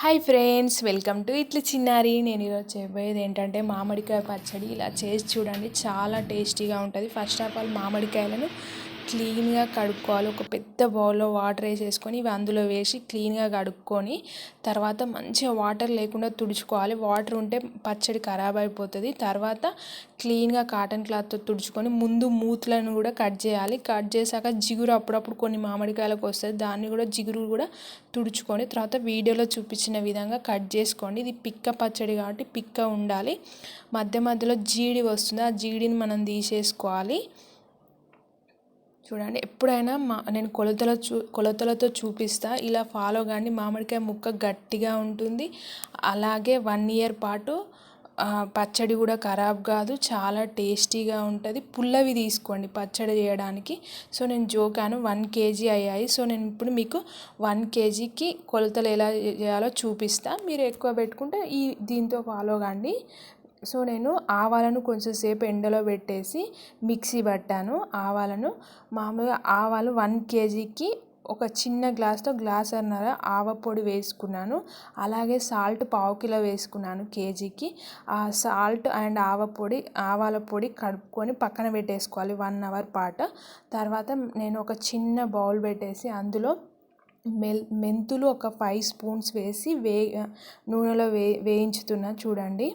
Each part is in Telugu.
హాయ్ ఫ్రెండ్స్ వెల్కమ్ టు ఇట్ల చిన్నారి నేను ఈరోజు చెప్పేది ఏంటంటే మామిడికాయ పచ్చడి. ఇలా చేసి చూడండి చాలా టేస్టీగా ఉంటుంది. ఫస్ట్ ఆఫ్ ఆల్ మామిడికాయలను క్లీన్గా కడుక్కోవాలి. ఒక పెద్ద బౌల్లో వాటర్ వేసేసుకొని ఇవి అందులో వేసి క్లీన్గా కడుక్కొని తర్వాత మంచిగా వాటర్ లేకుండా తుడుచుకోవాలి. వాటర్ ఉంటే పచ్చడి ఖరాబ్ అయిపోతుంది. తర్వాత క్లీన్గా కాటన్ క్లాత్తో తుడుచుకొని ముందు మూతులను కూడా కట్ చేయాలి. కట్ చేశాక జిగురు అప్పుడప్పుడు కొన్ని మామిడికాయలకు వస్తుంది. దాన్ని కూడా జిగురు కూడా తుడుచుకొని తర్వాత వీడియోలో చూపించిన విధంగా కట్ చేసుకోండి. ఇది పిక్క పచ్చడి కాబట్టి పిక్క ఉండాలి. మధ్య మధ్యలో జీడి వస్తుంది. ఆ జీడిని మనం తీసేసుకోవాలి. చూడండి ఎప్పుడైనా మా నేను కొలతల చూ కొలతలతో చూపిస్తా. ఇలా ఫాలో కానీ మామిడికాయ ముక్క గట్టిగా ఉంటుంది. అలాగే వన్ ఇయర్ పాటు పచ్చడి కూడా ఖరాబ్ కాదు చాలా టేస్టీగా ఉంటుంది. పుల్లవి తీసుకోండి పచ్చడి చేయడానికి. సో నేను జోకాను వన్ కేజీ అయ్యాయి. సో నేను ఇప్పుడు మీకు వన్ కేజీకి కొలతలు ఎలా చేయాలో చూపిస్తా. మీరు ఎక్కువ పెట్టుకుంటే ఈ దీంతో ఫాలో కండి. సో నేను ఆవాలను కొంచెం సేపు ఎండలో పెట్టేసి మిక్సీ పట్టాను. ఆవాలను మామూలుగా ఆవాలు వన్ కేజీకి ఒక చిన్న గ్లాస్తో గ్లాస్ అన్నర ఆవ పొడి వేసుకున్నాను. అలాగే సాల్ట్ పావు కిలో వేసుకున్నాను కేజీకి. ఆ సాల్ట్ అండ్ ఆవ పొడి ఆవాల పొడి కడుక్కొని పక్కన పెట్టేసుకోవాలి వన్ అవర్ పాటు. తర్వాత నేను ఒక చిన్న బౌల్ పెట్టేసి అందులో మెల్ మెంతులు ఒక ఫైవ్ స్పూన్స్ వేసి వే నూనెలో వే వేయించుతున్నా చూడండి.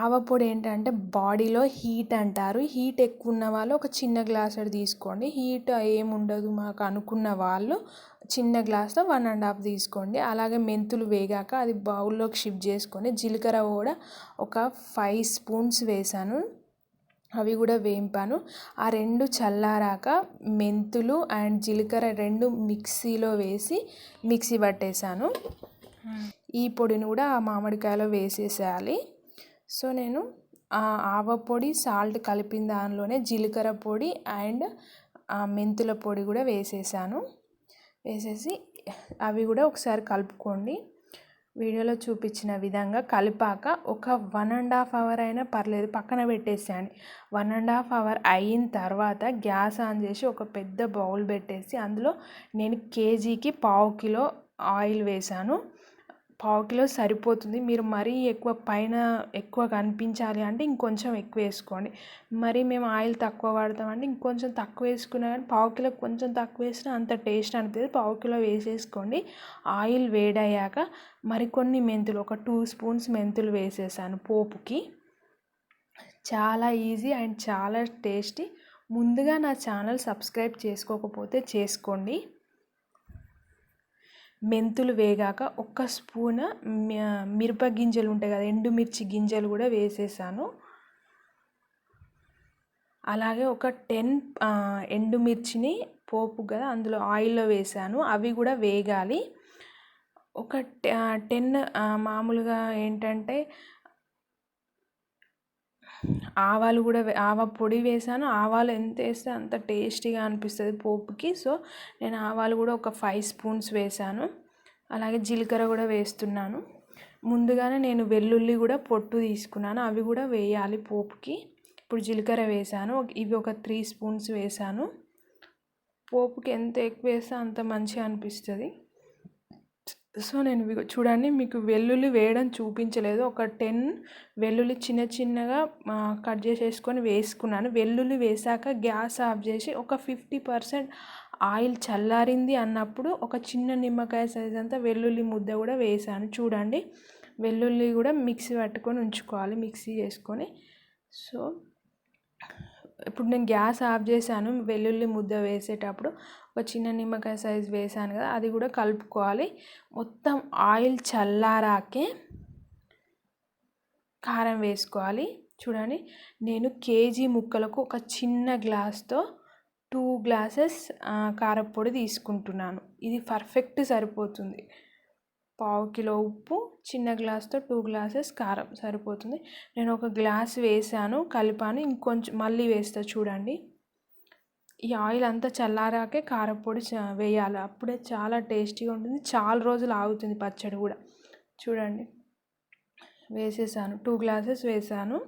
ఆవపొడి ఏంటంటే బాడీలో హీట్ అంటారు. హీట్ ఎక్కువ ఉన్న వాళ్ళు ఒక చిన్న గ్లాస్ తీసుకోండి. హీట్ ఏముండదు మాకు అనుకున్న వాళ్ళు చిన్న గ్లాస్లో వన్ అండ్ హాఫ్ తీసుకోండి. అలాగే మెంతులు వేగాక అది బౌల్లోకి షిఫ్ట్ చేసుకొని జీలకర్ర కూడా ఒక ఫైవ్ స్పూన్స్ వేసాను. అవి కూడా వేంపాను. ఆ రెండు చల్లారాక మెంతులు అండ్ జీలకర్ర రెండు మిక్సీలో వేసి మిక్సీ పట్టేశాను ఈ పొడిని కూడా ఆ మామిడికాయలో వేసేసేయాలి. సో నేను ఆవ పొడి సాల్ట్ కలిపిన దానిలోనే జీలకర్ర పొడి అండ్ మెంతుల పొడి కూడా వేసేసాను. వేసేసి అవి కూడా ఒకసారి కలుపుకోండి. వీడియోలో చూపించిన విధంగా కలిపాక ఒక వన్ అండ్ హాఫ్ అవర్ అయినా పర్లేదు పక్కన పెట్టేసేయండి. వన్ అండ్ హాఫ్ అవర్ అయిన తర్వాత గ్యాస్ ఆన్ చేసి ఒక పెద్ద బౌల్ పెట్టేసి అందులో నేను కేజీకి పావు కిలో ఆయిల్ వేసాను. పావు కిలో సరిపోతుంది. మీరు మరీ ఎక్కువ పైన ఎక్కువ కనిపించాలి అంటే ఇంకొంచెం ఎక్కువ వేసుకోండి. మరి మేము ఆయిల్ తక్కువ వాడతామంటే ఇంకొంచెం తక్కువ వేసుకున్నా కానీ పావు కిలో కొంచెం తక్కువ వేసినా అంత టేస్ట్ అనిపిస్తుంది పావు కిలో వేసేసుకోండి. ఆయిల్ వేడయ్యాక మరికొన్ని మెంతులు ఒక టూ స్పూన్స్ మెంతులు వేసేసాను పోపుకి. చాలా ఈజీ అండ్ చాలా టేస్టీ. ముందుగా నా ఛానల్ సబ్స్క్రైబ్ చేసుకోకపోతే చేసుకోండి. మెంతులు వేగాక ఒక్క స్పూన్ మిరప గింజలు ఉంటాయి కదా ఎండుమిర్చి గింజలు కూడా వేసేసాను. అలాగే ఒక టెన్ ఎండుమిర్చిని పోపు కదా అందులో ఆయిల్లో వేసాను. అవి కూడా వేగాలి. ఒక టెన్ మామూలుగా ఏంటంటే ఆవాలు కూడా ఆవ పొడి వేసాను. ఆవాలు ఎంత వేస్తే అంత టేస్టీగా అనిపిస్తుంది పోపుకి. సో నేను ఆవాలు కూడా ఒక ఫైవ్ స్పూన్స్ వేసాను. అలాగే జీలకర్ర కూడా వేస్తున్నాను. ముందుగానే నేను వెల్లుల్లి కూడా పొట్టు తీసుకున్నాను. అవి కూడా వేయాలి పోపుకి. ఇప్పుడు జీలకర్ర వేసాను. ఇవి ఒక త్రీ స్పూన్స్ వేసాను. పోపుకి ఎంత ఎక్కువ వేస్తే అంత మంచిగా అనిపిస్తుంది. సో నేను చూడండి మీకు వెల్లుల్లి వేయడం చూపించలేదు. ఒక టెన్ వెల్లుల్లి చిన్న చిన్నగా కట్ చేసేసుకొని వేసుకున్నాను. వెల్లుల్లి వేసాక గ్యాస్ ఆఫ్ చేసి ఒక ఫిఫ్టీ పర్సెంట్ ఆయిల్ చల్లారింది అన్నప్పుడు ఒక చిన్న నిమ్మకాయ సైజ్ అంతా వెల్లుల్లి ముద్ద కూడా వేసాను. చూడండి వెల్లుల్లి కూడా మిక్సీ పట్టుకొని ఉంచుకోవాలి మిక్సీ చేసుకొని. సో ఇప్పుడు నేను గ్యాస్ ఆఫ్ చేశాను వెల్లుల్లి ముద్ద వేసేటప్పుడు ఒక చిన్న నిమ్మకాయ సైజ్ వేసాను కదా అది కూడా కలుపుకోవాలి. మొత్తం ఆయిల్ చల్లారాకే కారం వేసుకోవాలి. చూడండి నేను కేజీ ముక్కలకు ఒక చిన్న గ్లాస్తో టూ గ్లాసెస్ కారపొడి తీసుకుంటున్నాను. ఇది పర్ఫెక్ట్ సరిపోతుంది. పావు కిలో ఉప్పు చిన్న గ్లాస్తో టూ గ్లాసెస్ కారం. సరిపోతుంది. నేను ఒక గ్లాస్ వేసాను కలిపాను. ఇంకొంచెం మళ్ళీ వేస్తా చూడండి. ఈ ఆయిల్ అంతా చల్లారాకే కారపొడి వేయాలి. అప్పుడే చాలా టేస్టీగా ఉంటుంది. చాలా రోజులు ఆగుతుంది పచ్చడి కూడా. చూడండి. వేసేసాను. టూ గ్లాసెస్ వేసాను.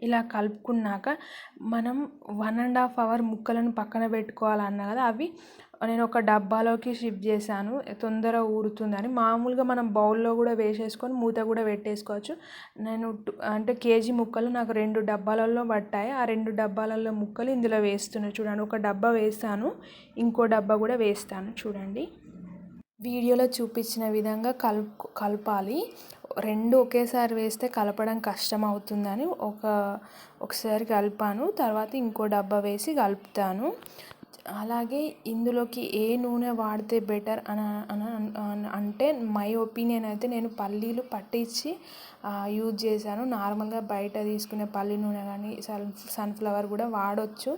ఇలా కలుపుకున్నాక మనం వన్ అండ్ హాఫ్ అవర్ ముక్కలను పక్కన పెట్టుకోవాలన్నా కదా అవి నేను ఒక డబ్బాలోకి షిఫ్ట్ చేశాను. తొందర ఊరుతుందని. మామూలుగా మనం బౌల్లో కూడా వేసేసుకొని మూత కూడా పెట్టేసుకోవచ్చు. నేను అంటే కేజీ ముక్కలు నాకు రెండు డబ్బాలలో పట్టాయి. ఆ రెండు డబ్బాలలో ముక్కలు ఇందులో వేస్తున్నాను. చూడండి ఒక డబ్బా వేస్తాను ఇంకో డబ్బా కూడా వేస్తాను. చూడండి. వీడియోలో చూపించిన విధంగా కలుపు కలపాలి. రెండు ఒకేసారి వేస్తే కలపడం కష్టం అవుతుందని ఒక ఒకసారి కలిపాను. తర్వాత ఇంకో డబ్బా వేసి కలుపుతాను. అలాగే ఇందులోకి ఏ నూనె వాడితే బెటర్ అని అంటే మై ఒపీనియన్ అయితే నేను పల్లీలు పట్టించి యూజ్ చేశాను. నార్మల్గా బయట తీసుకునే పల్లి నూనె కానీ సన్ సన్ఫ్లవర్ కూడా వాడవచ్చు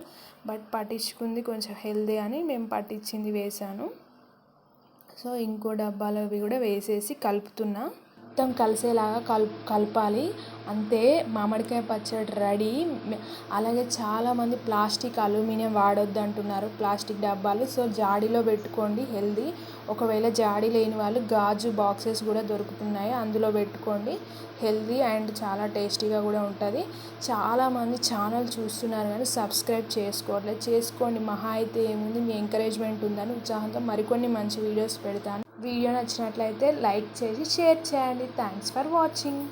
బట్ పట్టించుకుంది కొంచెం హెల్దీ అని మేము పట్టించింది వేసాను సో ఇంకో డబ్బాలో అవి కూడా వేసేసి కలుపుతున్నా. మొత్తం కలిసేలాగా కల్ కలపాలి. అంతే మామిడికాయ పచ్చడి రెడీ. అలాగే చాలామంది ప్లాస్టిక్ అల్యూమినియం వాడొద్దు అంటున్నారు ప్లాస్టిక్ డబ్బాలు. సో జాడీలో పెట్టుకోండి హెల్దీ. ఒకవేళ జాడీ లేని వాళ్ళు గాజు బాక్సెస్ కూడా దొరుకుతున్నాయి. అందులో పెట్టుకోండి. హెల్దీ అండ్ చాలా టేస్టీగా కూడా ఉంటుంది. చాలామంది ఛానల్ చూస్తున్నారు కానీ సబ్స్క్రైబ్ చేసుకోవట్లేదు. చేసుకోండి మహా అయితే ఏముంది? మీ ఎంకరేజ్మెంట్ ఉందని ఉత్సాహంతో మరికొన్ని మంచి వీడియోస్ పెడతాను. వీడియో నచ్చినట్లయితే లైక్ చేసి షేర్ చేయండి. Thanks for watching